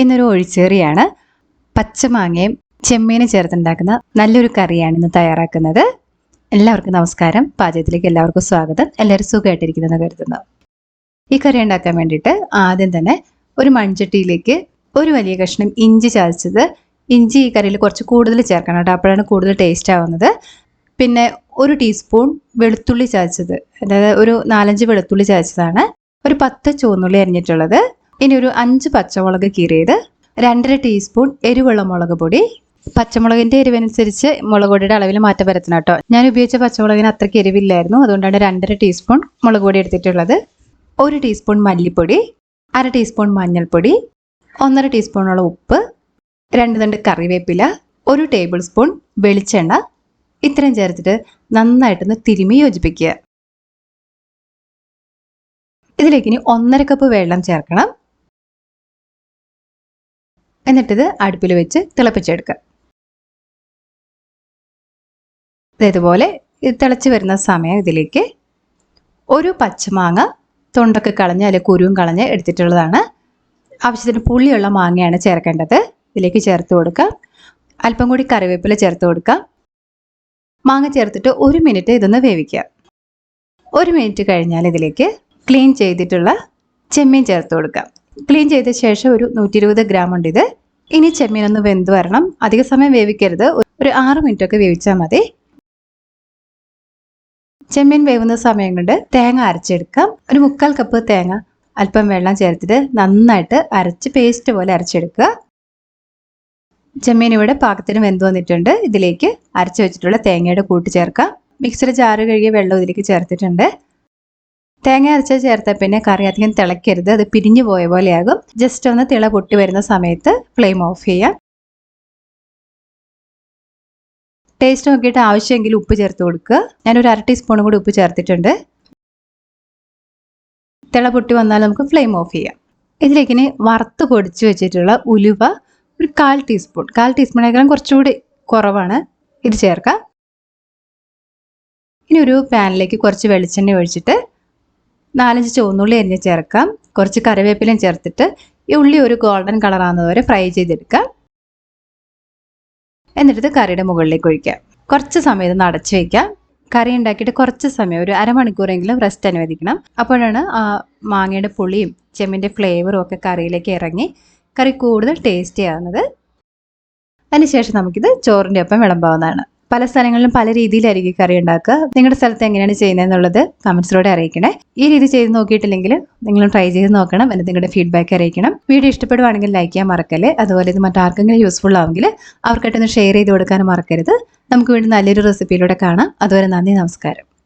ഇന്നൊരു ഒഴിച്ചേറിയാണ്. പച്ചമാങ്ങയും ചെമ്മീനെ ചേർത്തുണ്ടാക്കുന്ന നല്ലൊരു കറിയാണ് ഇന്ന് തയ്യാറാക്കുന്നത്. എല്ലാവർക്കും നമസ്കാരം. പാചകത്തിലേക്ക് എല്ലാവർക്കും സ്വാഗതം. എല്ലാവരും സുഖമായിട്ടിരിക്കുന്നെന്ന് കരുതുന്നു. ഈ കറി ഉണ്ടാക്കാൻ വേണ്ടിയിട്ട് ആദ്യം തന്നെ ഒരു മൺചട്ടിയിലേക്ക് ഒരു വലിയ കഷ്ണം ഇഞ്ചി ചതച്ചത്. ഇഞ്ചി ഈ കറിയിൽ കുറച്ച് കൂടുതൽ ചേർക്കണം കേട്ടോ. അപ്പോഴാണ് കൂടുതൽ ടേസ്റ്റ് ആവുന്നത്. പിന്നെ ഒരു ടീസ്പൂൺ വെളുത്തുള്ളി ചതച്ചത്. അതായത് ഒരു നാലഞ്ച് വെളുത്തുള്ളി ചതച്ചതാണ്. ഒരു പത്ത് ചുവന്നുള്ളി അരിഞ്ഞിട്ടുള്ളത്. ഇനി ഒരു അഞ്ച് പച്ചമുളക് കീറിയത് രണ്ടര ടീസ്പൂൺ എരിവുള്ള മുളക് പൊടി. പച്ചമുളകിന്റെ എരിവനുസരിച്ച് മുളക് പൊടിയുടെ അളവിൽ മാറ്റം വരുത്തണം കേട്ടോ. ഞാൻ ഉപയോഗിച്ച പച്ചമുളകിന് അത്രയ്ക്ക് എരിവില്ലായിരുന്നു. അതുകൊണ്ടാണ് രണ്ടര ടീസ്പൂൺ മുളക് പൊടി എടുത്തിട്ടുള്ളത്. ഒരു ടീസ്പൂൺ മല്ലിപ്പൊടി അര ടീസ്പൂൺ മഞ്ഞൾപ്പൊടി ഒന്നര ടീസ്പൂണോളം ഉപ്പ് രണ്ട് തണ്ട് കറിവേപ്പില ഒരു ടേബിൾ സ്പൂൺ വെളിച്ചെണ്ണ. ഇത്രയും ചേർത്തിട്ട് നന്നായിട്ടൊന്ന് തിരുമി യോജിപ്പിക്കുക. ഇതിലേക്ക് ഇനി ഒന്നര കപ്പ് വെള്ളം ചേർക്കണം. എന്നിട്ടിത് അടുപ്പിൽ വെച്ച് തിളപ്പിച്ചെടുക്കുക. ഇതേപോലെ ഇത് തിളച്ച് വരുന്ന സമയം ഇതിലേക്ക് ഒരു പച്ചമാങ്ങ തൊണ്ടൊക്കെ കളഞ്ഞ് അല്ലെങ്കിൽ കുരുവും കളഞ്ഞ് എടുത്തിട്ടുള്ളതാണ്. ആവശ്യത്തിന് പുളിയുള്ള മാങ്ങയാണ് ചേർക്കേണ്ടത്. ഇതിലേക്ക് ചേർത്ത് കൊടുക്കാം അല്പം കൂടി കറിവേപ്പില ചേർത്ത് കൊടുക്കാം മാങ്ങ ചേർത്തിട്ട് ഒരു മിനിറ്റ് ഇതൊന്ന് വേവിക്കുക. ഒരു മിനിറ്റ് കഴിഞ്ഞാൽ ഇതിലേക്ക് ക്ലീൻ ചെയ്തിട്ടുള്ള ചെമ്മീൻ ചേർത്ത് കൊടുക്കാം ക്ലീൻ ചെയ്ത ശേഷം ഒരു നൂറ്റി ഇരുപത് ഗ്രാം ഉണ്ട് ഇത്. ഇനി ചെമ്മീൻ ഒന്ന് വെന്ത് വരണം. അധിക സമയം വേവിക്കരുത്. ഒരു ആറ് മിനിറ്റ് ഒക്കെ വേവിച്ചാൽ മതി. ചെമ്മീൻ വേവുന്ന സമയം കൊണ്ട് തേങ്ങ അരച്ചെടുക്കാം. ഒരു മുക്കാൽ കപ്പ് തേങ്ങ അല്പം വെള്ളം ചേർത്തിട്ട് നന്നായിട്ട് അരച്ച് പേസ്റ്റ് പോലെ അരച്ചെടുക്കുക. ചെമ്മീൻ ഇവിടെ പാകത്തിന് വെന്ത് വന്നിട്ടുണ്ട്. ഇതിലേക്ക് അരച്ചു വെച്ചിട്ടുള്ള തേങ്ങയുടെ കൂട്ട് ചേർക്കാം. മിക്സിയുടെ ചാറ് കഴുകിയ വെള്ളം ഇതിലേക്ക് ചേർത്തിട്ടുണ്ട്. തേങ്ങ അരച്ച ചേർത്ത പിന്നെ കറി അധികം തിളയ്ക്കരുത്. അത് പിരിഞ്ഞു പോയ പോലെയാകും. ജസ്റ്റ് ഒന്ന് തിള പൊട്ടി വരുന്ന സമയത്ത് ഫ്ലെയിം ഓഫ് ചെയ്യാം. ടേസ്റ്റ് നോക്കിയിട്ട് ആവശ്യമെങ്കിൽ ഉപ്പ് ചേർത്ത് കൊടുക്കുക. ഞാനൊരു അര ടീസ്പൂണും കൂടി ഉപ്പ് ചേർത്തിട്ടുണ്ട്. തിള പൊട്ടി വന്നാൽ നമുക്ക് ഫ്ലെയിം ഓഫ് ചെയ്യാം. ഇതിലേക്ക് ഇനി വറുത്ത് പൊടിച്ച് വെച്ചിട്ടുള്ള ഉലുവ ഒരു കാൽ ടീസ്പൂൺ കാൽ ടീസ്പൂണേക്കാളും കുറച്ചുകൂടി കുറവാണ്. ഇത് ചേർക്കാം. ഇനി ഒരു പാനിലേക്ക് കുറച്ച് വെളിച്ചെണ്ണ ഒഴിച്ചിട്ട് നാലഞ്ച് ചുവന്നുള്ളി അരിഞ്ഞ് ചേർക്കാം. കുറച്ച് കറിവേപ്പിലയും ചേർത്തിട്ട് ഈ ഉള്ളി ഒരു ഗോൾഡൻ കളർ ആകുന്നത് ഫ്രൈ ചെയ്തെടുക്കാം. എന്നിട്ട് കറിയുടെ മുകളിലേക്ക് ഒഴിക്കാം. കുറച്ച് സമയം ഇത് അടച്ചു വയ്ക്കാം. കറി ഉണ്ടാക്കിയിട്ട് കുറച്ച് സമയം ഒരു അരമണിക്കൂറെങ്കിലും റെസ്റ്റ് അനുവദിക്കണം. അപ്പോഴാണ് ആ മാങ്ങയുടെ പുളിയും ചെമ്മിന്റെ ഫ്ലേവറും ഒക്കെ കറിയിലേക്ക് ഇറങ്ങി കറി കൂടുതൽ ടേസ്റ്റി ആവുന്നത്. അതിനുശേഷം നമുക്കിത് ചോറിന്റെ ഒപ്പം വിളമ്പാവുന്നതാണ്. പല സ്ഥലങ്ങളിലും പല രീതിയിലായിരിക്കും കറി ഉണ്ടാക്കുക. നിങ്ങളുടെ സ്ഥലത്ത് എങ്ങനെയാണ് ചെയ്യുന്നതെന്നുള്ളത് കമൻസിലൂടെ അറിയിക്കണേ. ഈ രീതി ചെയ്ത് നോക്കിയിട്ടില്ലെങ്കിൽ നിങ്ങളും ട്രൈ ചെയ്ത് നോക്കണം. എന്നിട്ട് നിങ്ങളുടെ ഫീഡ്ബാക്ക് അറിയിക്കണം. വീഡിയോ ഇഷ്ടപ്പെടുവാണെങ്കിൽ ലൈക്ക് ചെയ്യാൻ മറക്കല്ലേ? അതുപോലെ ഇത് മറ്റാർക്കെങ്കിലും യൂസ്ഫുൾ ആവുമെങ്കിൽ അവർക്കായിട്ടൊന്ന് ഷെയർ ചെയ്ത് കൊടുക്കാനും മറക്കരുത്. നമുക്ക് വീണ്ടും നല്ലൊരു റെസിപ്പിയിലൂടെ കാണാം. അതുവരെ നന്ദി നമസ്കാരം.